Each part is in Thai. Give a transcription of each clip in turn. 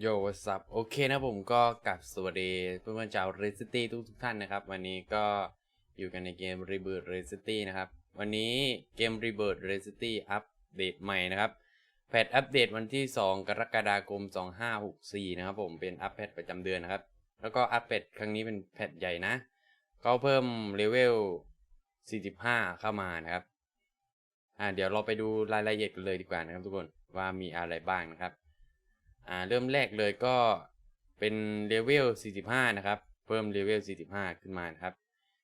โยวัสับโอเคนะผมก็กลับสวัสดีเพื่อนๆชาว r e ซิตี้ทุกทุกๆท่านนะครับ วันนี้ก็อยู่กันในเกม Rebirth r e ซิตี้นะครับ วันนี้เกม Rebirth r e ซิตี้อัปเดตใหม่นะครับ แพทอัปเดตวันที่ 2 กรกฎาคม 2564 นะครับผมเป็นอัปเดตประจำเดือนนะครับ แล้วก็อัปเดตครั้งนี้เป็นแพทใหญ่นะเขาเพิ่มเลเวล 45 เข้ามานะครับ อ่าเดี๋ยวเราไปดูรายละเอียดกันเลยดีกว่านะครับทุกคนว่ามีอะไรบ้างนะครับ อ่าเริ่มแรกเลยก็เป็นเลเวล 45 นะครับ เพิ่มเลเวล 45 ขึ้นมานะครับ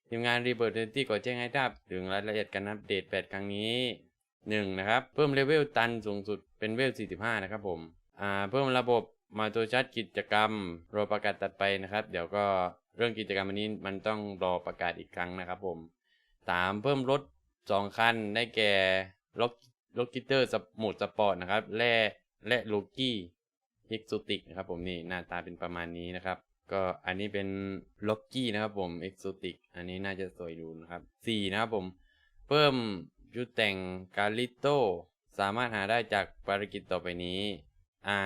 ทีมงาน Rebirth Identity ขอแจ้งให้ทราบถึงรายละเอียดการอัปเดตแพทครั้งนี้ 1 นะครับ เพิ่มเลเวลตันสูงสุดเป็นเวล 45 นะครับผม อ่า เพิ่มระบบมาตัวชัดกิจกรรม รอประกาศตัดไปนะครับ เดี๋ยวก็เรื่องกิจกรรมอันนี้มันต้องรอประกาศอีกครั้งนะครับผม 3เพิ่มรถ2คันได้แก่ล็อกล็อกกิเตอร์โหมดสปอร์ตนะครับ และและโลกี้เอ็กโซติกนะครับผมนี่หน้าตาเป็นประมาณนี้นะครับ ก็อันนี้เป็นล็อกกี้นะครับผมเอ็กโซติกอันนี้น่าจะสวยดูนะครับสี่นะครับผมเพิ่มชุดแต่งกาลิโตสามารถหาได้จากภารกิจต่อไปนี้อ่า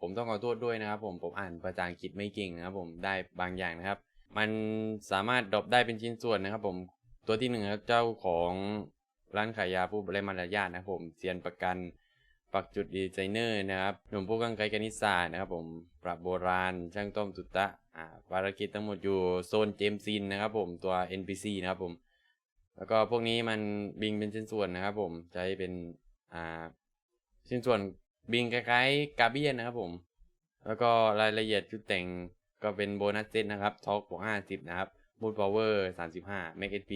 ผมต้องขอโทษด้วยนะครับผมผมอ่านภาษาอังกฤษไม่เก่งนะครับผมได้บางอย่างนะครับ มันสามารถดรอปได้เป็นชิ้นส่วนนะครับผม ตัวที่หนึ่งครับเจ้าของร้านขายยาผู้ไร้มารยาทนะครับผมเซียนประกันปักจุดดีไซเนอร์นะครับหนุ่มผู้กังไกกนิสานะครับผมปรับโบราณ ช่างต้มสุตะอ่าภารกิจทั้งหมดอยู่โซนเจมซินนะครับผมตัว NPC นะครับผม แล้วก็พวกนี้มันบิงเป็นชิ้นส่วนนะครับผมใช้เป็นอ่าชิ้นส่วนบิงคล้ายๆกาเบียนนะครับผม แล้วก็รายละเอียดชุดแต่งก็เป็นโบนัสเซตนะครับท็อกบวก50นะครับ บูทพาวเวอร์35 Max HP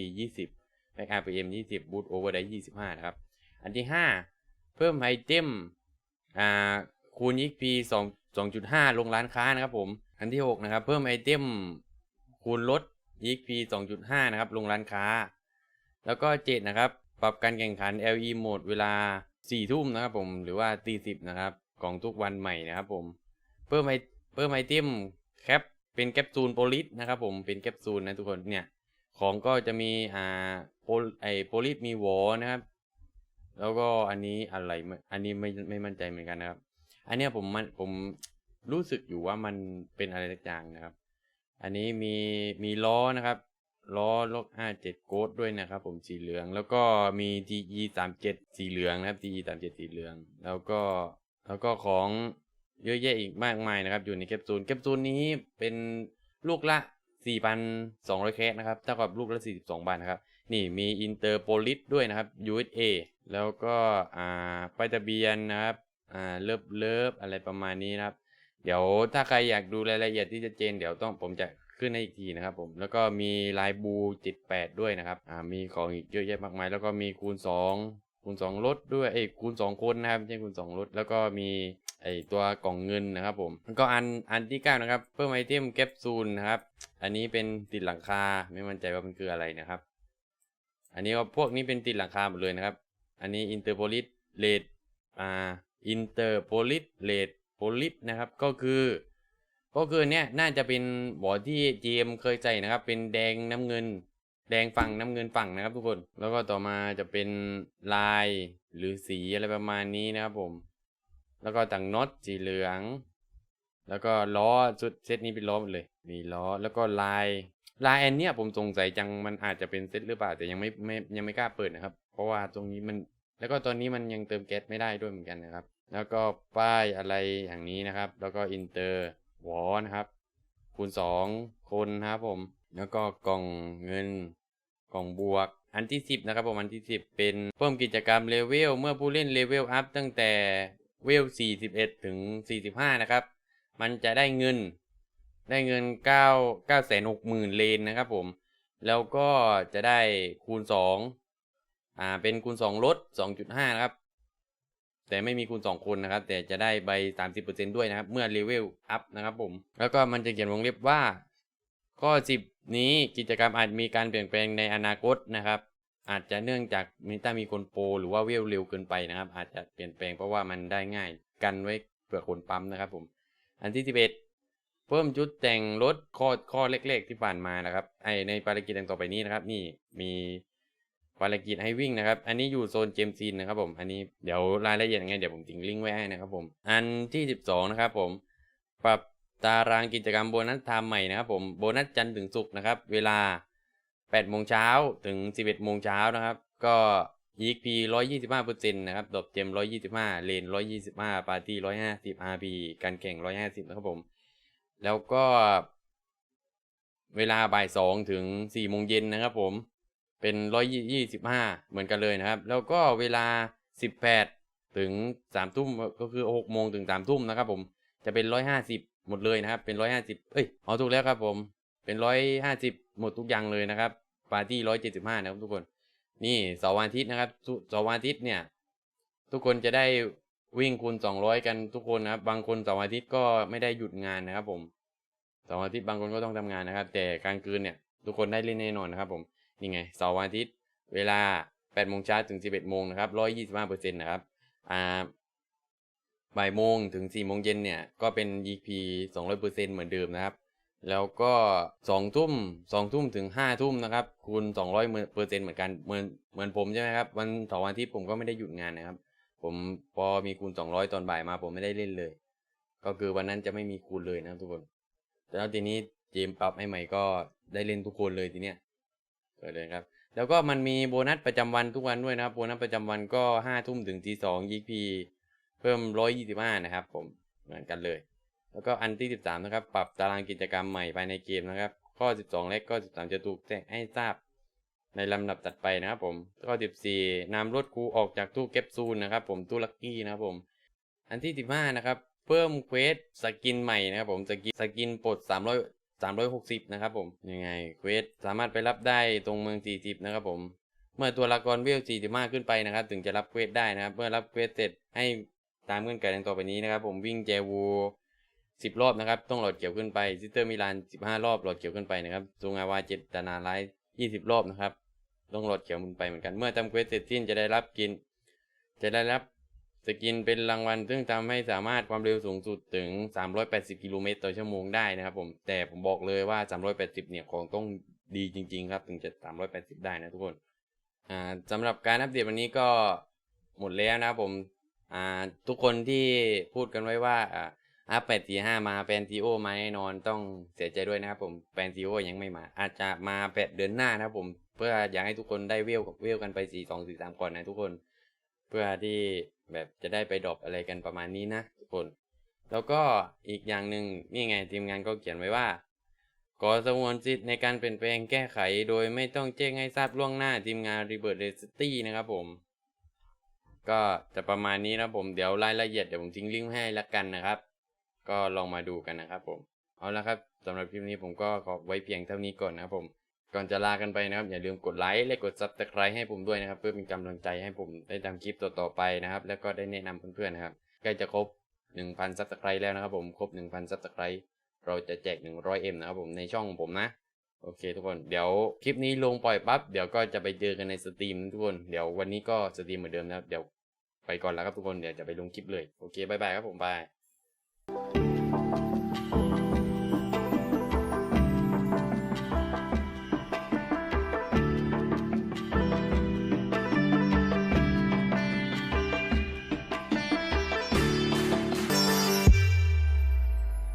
20 Max RPM 20บูทโอเวอร์ได้25นะครับ อันที่5เพิ่มไอเทมอ่าคูณ XP 2 2.5ลงร้านค้านะครับผม อันที่6นะครับ เพิ่มไอเทมคูณลด XP 2.5นะครับ ลงร้านค้า แล้วก็7นะครับ ปรับการแข่งขัน LE โหมดเวลา4ทุ่มนะครับผมหรือว่าตี10นะครับ ของทุกวันใหม่นะครับผม เพิ่มไอเพิ่มไอเทมแคป เป็นแคปซูลโพลิสนะครับผมเป็นแคปซูลนะทุกคนเนี่ยของก็จะมีอ่าโพไอโพลิสมีวอนะครับ แล้วก็อันนี้อะไรอันนี้ไม่ไม่มั่นใจเหมือนกันนะครับ อันเนี้ยผมมันผมรู้สึกอยู่ว่ามันเป็นอะไรสักอย่างนะครับ อันนี้มีมีล้อนะครับล้อลกห้าเจ็ดโกดด้วยนะครับ ผมสีเหลือง แล้วก็มี TE สามเจ็ดสีเหลืองนะครับ TE สามเจ็ดสีเหลือง แล้วก็แล้วก็ของ เยอะแยะอีกมากมายนะครับ อยู่ในแคปซูลแคปซูลนี้เป็นลูกละ 4,200 แคสนะครับเท่ากับลูกละ 42 บาทนะครับ นี่มีอินเตอร์โพลิสด้วยนะครับ USA แล้วก็อ่าป้ายทะเบียนนะครับอ่าเลิฟเลิฟอะไรประมาณนี้นะครับ เดี๋ยวถ้าใครอยากดูรายละเอียดที่จะเจน เดี๋ยวต้องผมจะขึ้นให้อีกทีนะครับผม แล้วก็มีลายบู78ด้วยนะครับอ่ามีของอีกเยอะแยะมากมาย แล้วก็มีคูณ 2 คูณ 2 ลดด้วยเอ้คูณ 2 คนนะครับไม่ใช่คูณ 2 ลด แล้วก็มีไอตัวกล่องเงินนะครับผมก็อันอันที่เก้านะครับเพิ่มไอเทมแคปซูลนะครับ อันนี้เป็นติดหลังคาไม่มั่นใจว่ามันคืออะไรนะครับ อันนี้ก็พวกนี้เป็นติดหลังคาหมดเลยนะครับ อันนี้อินเตอร์โพลิสเลดอ่าอินเตอร์โพลิสเลดโพลิสนะครับก็คือ ก็คือเนี้ยน่าจะเป็นบอที่ GM เคยใส่นะครับ เป็นแดงน้ำเงิน แดงฝั่งน้ำเงินฝั่งนะครับทุกคน แล้วก็ต่อมาจะเป็นลายหรือสีอะไรประมาณนี้นะครับผม แล้วก็ต่างน็อตสีเหลือง แล้วก็ล้อชุดเซตนี้เป็นล้อหมดเลย มีล้อแล้วก็ลายลายอันเนี้ยผมสงสัยจังมันอาจจะเป็นเซตหรือเปล่าแต่ยังไม่ไม่ยังไม่กล้าเปิดนะครับ เพราะว่าตรงนี้มัน แล้วก็ตอนนี้มันยังเติมแก๊สไม่ได้ด้วยเหมือนกันนะครับ แล้วก็ป้ายอะไรอย่างนี้นะครับ แล้วก็อินเตอร์วอนะครับคูณ2คนนะครับผม แล้วก็กล่องเงินกล่องบวก อันที่ 10 นะครับผมอันที่ 10 เป็นเพิ่มกิจกรรมเลเวลเมื่อผู้เล่นเลเวลอัพตั้งแต่เวล 41 ถึง 45 นะครับ มันจะได้เงินได้เงิน 9 9 6 0 0 0เลนนะครับผม แล้วก็จะได้คูณ 2 อ่า เป็นคูณ 2 ลด 2.5 นะครับ แต่ไม่มีคูณ 2 คนนะครับ แต่จะได้ใบ 30%ด้วยนะครับ เมื่อเลเวลอัพนะครับผม แล้วก็มันจะเขียนวงเล็บว่า ข้อ 10 นี้กิจกรรมอาจมีการเปลี่ยนแปลงในอนาคตนะครับ อาจจะเนื่องจากมีถ้ามีคนโปรหรือว่าเวลเร็วเกินไปนะครับ อาจจะเปลี่ยนแปลงเพราะว่ามันได้ง่ายกันไว้เผื่อคนปั๊มนะครับผม อันที่11เพิ่มชุดแต่งรถข้อข้อเล็กๆที่ผ่านมานะครับไอในภารกิจดังต่อไปนี้นะครับ นี่มีภารกิจให้วิ่งนะครับ อันนี้อยู่โซนเจมซีนนะครับผม อันนี้เดี๋ยวรายละเอียดยังไงเดี๋ยวผมทิ้งลิงก์ไว้ให้นะครับผม อันที่ 12 นะครับผม ปรับ ตารางกิจกรรมโบนัสไทม์ใหม่นะครับผมโบนัสจันทร์ถึงศุกร์นะครับเวลา8โมงเช้าถึง 11โมงเช้านะครับก็ EXP 125%นะครับดอกเจม 125 เลน 125 ปาร์ตี้ 150 RP การแข่ง 150 นะครับผม แล้วก็ เวลาบ่าย2ถึง4โมงเย็นนะครับผม เป็น 125 เหมือนกันเลยนะครับ แล้วก็เวลา 18 ถึง3ทุ่มก็คือ 6 โมงถึง3ทุ่มนะครับผม จะเป็น 150 หมดเลยนะครับ เป็น150เอ้ยเอาถูกแล้วครับ ผม เป็น150หมดทุกอย่างเลยนะครับปาร์ตี้175นะครับทุกคน นี่เสาร์วันอาทิตย์นะครับเสาร์วันอาทิตย์เนี่ย ทุกคนจะได้วิ่งคูณ200กันทุกคนนะครับ บางคนเสาร์อาทิตย์ก็ไม่ได้หยุดงานนะครับผมเสาร์อาทิตย์บางคนก็ต้องทำงานนะครับ แต่กลางคืนเนี่ยทุกคนได้เล่นแน่นอนนะครับ ผมนี่ไงเสาร์วันอาทิตย์เวลา8โมงเช้าถึง 11โมงนะครับ125เปอร์เซ็นต์นะครับ อ่า บ่ายโมงถึง4โมงเย็นเนี่ย ก็เป็น EP 200เปอร์เซ็นเหมือนเดิมนะครับ แล้วก็2ทุ่ม2ทุ่มถึง5ทุ่มนะครับคูณ200เปอร์เซ็นต์เหมือนกันเหมือนเหมือนผมใช่ไหมครับ วันสาร์วันทิตย์ผมก็ไม่ได้หยุดงานนะครับ ผมพอมีคูณ 200 ตอนบ่ายมาผมไม่ได้เล่นเลย ก็คือวันนั้นจะไม่มีคูณเลยนะครับทุกคนแต่แล้วทีนี้เจมปรับให้ใหม่ก็ได้เล่นทุกคนเลยทีเนี้ยเกิดเลยครับ แล้วก็มันมีโบนัสประจำวันทุกวันด้วยนะครับ โบนัสประจำวันก็ห้าทุ่มถึงตีสองยีพี พิ่มร้อยยี่สิบห้านะครับผมเหมือนกันเลย แล้วก็อันที่สิบสามนะครับ ปรับตารางกิจกรรมใหม่ภายในเกมนะครับ ข้อสิบสองและข้อสิบสามจะถูกแจ้งให้ทราบ ในลำดับตัดไปนะครับผม ข้อสิบสี่นำรถคูออกจากตู้เก็บซูนนะครับ ผมตู้ลักกี้นะครับผม อันที่สิบห้านะครับ เพิ่มเควสสกินใหม่นะครับผมสกินสกินปลดสามร้อยสามร้อยหกสิบนะครับผม ยังไงเควสสามารถไปรับได้ตรงเมืองสี่สิบนะครับผม เมื่อตัวละครเวลสี่สิบห้าขึ้นไปนะครับ ถึงจะรับเควสได้นะครับ เมื่อรับเควสเสร็จให้ ตามเงื่อนไขดังต่อไปนี้นะครับ ผมวิ่งแจวูสิบรอบนะครับ ต้องหลอดเขียวขึ้นไปซิสเตอร์มิลานสิบห้ารอบหลอดเขียวขึ้นไปนะครับซูงาวาเจ็ดตานาไลท์ยี่สิบรอบนะครับ ต้องหลอดเขียวขึ้นไปเหมือนกัน เมื่อทำเควสเสร็จสิ้นจะได้รับกิน จะได้รับสกินเป็นรางวัล ซึ่งทำให้สามารถความเร็วสูงสุดถึง 380 กิโลเมตรต่อชั่วโมงได้นะครับผม แต่ผมบอกเลยว่า 380 เนี่ยของต้องดีจริง ๆ ครับ ถึงจะ 380 ได้นะทุกคน อ่าสำหรับการอัปเดตวันนี้ก็หมดแล้วนะครับผม อ่าทุกคนที่พูดกันไว้ว่าอ่าอัพแปดสี่ห้ามาแฟนซีโอมาแน่นอนต้องเสียใจด้วยนะครับผมแฟนซีโอยังไม่มา อาจจะมาแปดเดือนหน้านะครับผมเพื่ออยากให้ทุกคนได้เวลกับเวลกันไปสี่สองสี่สามก่อนนะทุกคน เพื่อที่แบบจะได้ไปดรอปอะไรกันประมาณนี้นะทุกคน แล้วก็อีกอย่างหนึ่งนี่ไงทีมงานก็เขียนไว้ว่าขอสงวนสิทธิ์ในการเปลี่ยนแปลงแก้ไข โดยไม่ต้องแจ้งให้ทราบล่วงหน้าทีมงาน r e b i r t h r e c i t y นะครับผม ก็จะประมาณนี้นะผมเดี๋ยวรายละเอียดเดี๋ยวผมทิ้งลิงก์ให้ละกันนะครับ ก็ลองมาดูกันนะครับผมเอาละครับสำหรับคลิปนี้ผมก็ขอไว้เพียงเท่านี้ก่อนนะครับผมก่อนจะลากันไปนะครับ อย่าลืมกดไลค์และกด subscribe ให้ผมด้วยนะครับ เพื่อเป็นกำลังใจให้ผมได้ทำคลิปต่อๆไปนะครับ แล้วก็ได้แนะนำเพื่อนๆนะครับใกล้จะครบ 1,000 subscribe แล้วนะครับผมครบ 1,000 subscribe เราจะแจก 100M นะครับผมในช่องของผมนะโอเคทุกคนเดี๋ยวคลิปนี้ลงปล่อยปั๊บเดี๋ยวก็จะไปเจอกันในสตรีมทุกคนเดี๋ยววันนี้ก็สตรีมเหมือนเดิมนะครับเดี๋ยว ไปก่อนแล้วครับทุกคนเดี๋ยวจะไปลงคลิปเลย โอเคบายบายครับผมบาย